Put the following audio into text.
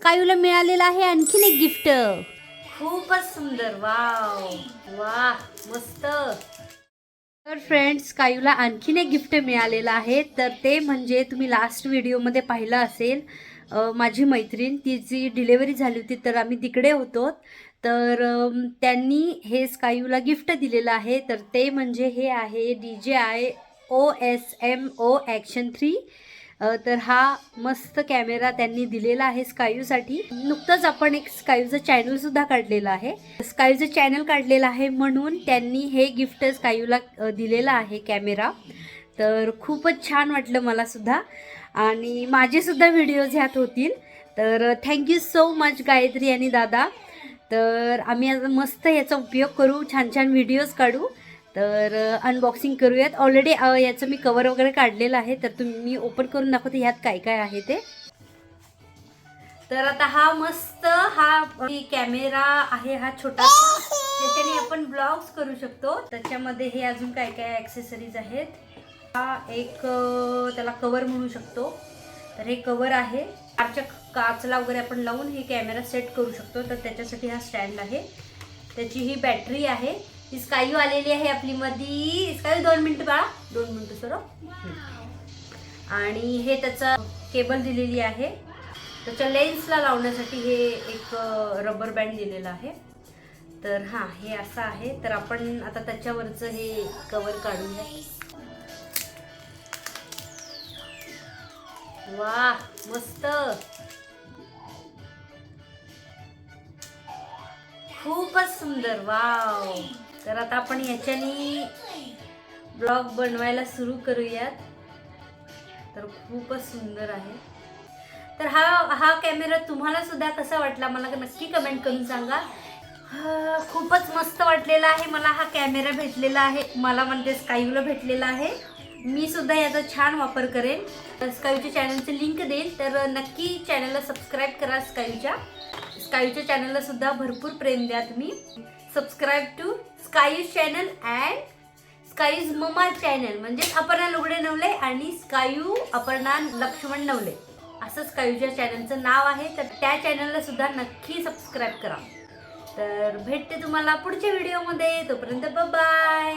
स्कायूला मिळालेलं आहे आणखीन एक गिफ्ट. खूपच सुंदर. वाव. वा मस्त. तर फ्रेंड्स कायूला आणखीन एक गिफ्ट मिळालेलं आहे. तर ते म्हणजे तुम्ही लास्ट व्हिडिओमध्ये पाहिलं असेल माझी मैत्रीण तिची डिलेवरी झाली होती तर आम्ही तिकडे होतो. तर त्यांनी हे स्कायूला गिफ्ट दिलेलं आहे. तर ते म्हणजे हे आहे D J I O S M O action three तर हा मस्त कॅमेरा त्यांनी दिलेला आहे स्कायूसाठी. नुकतंच आपण एक स्कायूचं चॅनलसुद्धा काढलेलं आहे. स्कायूचं चॅनल काढलेलं आहे म्हणून त्यांनी हे गिफ्ट स्कायूला दिलेलं आहे कॅमेरा. तर खूपच छान वाटलं मला सुद्धा. आणि माझे सुद्धा व्हिडिओज ह्यात होतील. तर थँक्यू सो मच गायत्री आणि दादा. तर आम्ही आता मस्त याचा उपयोग करू. छान छान व्हिडिओज काढू. तर अनबॉक्सिंग करूयात. ऑलरेडी याचं मी कवर वगैरे काढलेलं आहे. तर तुम्ही मी ओपन करून दाखवते ह्यात काय काय आहे ते. तर आता हा मस्त हा कॅमेरा आहे हा छोटासा. त्याच्याने आपण ब्लॉग्स करू शकतो. त्याच्यामध्ये हे अजून काय काय ॲक्सेसरीज आहेत. हा एक त्याला कवर म्हणू शकतो. तर हे कवर आहे. कारच्या काचला वगैरे आपण लावून हे कॅमेरा सेट करू शकतो. तर त्याच्यासाठी हा स्टँड आहे. त्याची ही बॅटरी आहे. ही स्कायू आलेली आहे आपली मधी. स्कायू दोन मिनटं बाळा. दोन मिनटं सर आणि हे त्याचं केबल दिलेली आहे. त्याच्या लेन्सला लावण्यासाठी हे एक रबर बँड दिलेलं आहे. तर हां हे असं आहे. तर आपण आता त्याच्यावरचं हे कवर काढूया वा मस्त. खूपच सुंदर. वाव. तर आता आपण याच्यानी ब्लॉग बनवायला सुरू करूयात. तर खूपच सुंदर आहे. तर हा हा कॅमेरा तुम्हाला सुद्धा कसा वाटला मला नक्की कमेंट करून सांगा. खूपच मस्त वाटलेला आहे मला हा कॅमेरा भेटलेला आहे. मला म्हणते स्कायूला भेटलेला आहे. मी सुद्धा याचा छान वापर करेन. स्कायूच्या चॅनलचं लिंक देईल तर नक्की चॅनलला सबस्क्राईब करा स्कायूच्या. स्कायूच्या चॅनलला सुद्धा भरपूर प्रेम द्या तुम्ही. Subscribe to Skyuz channel and Skyuz mama channel म्हणजे अपर्णा लुगडे नवले आणि स्कायू अपर्णा लक्ष्मण नवले. असं स्कायूच्या चॅनलचं नाव आहे तर त्या चॅनलला सुद्धा नक्की सबस्क्राईब करा. तर भेटते तुम्हाला पुढच्या व्हिडिओमध्ये तोपर्यंत बाय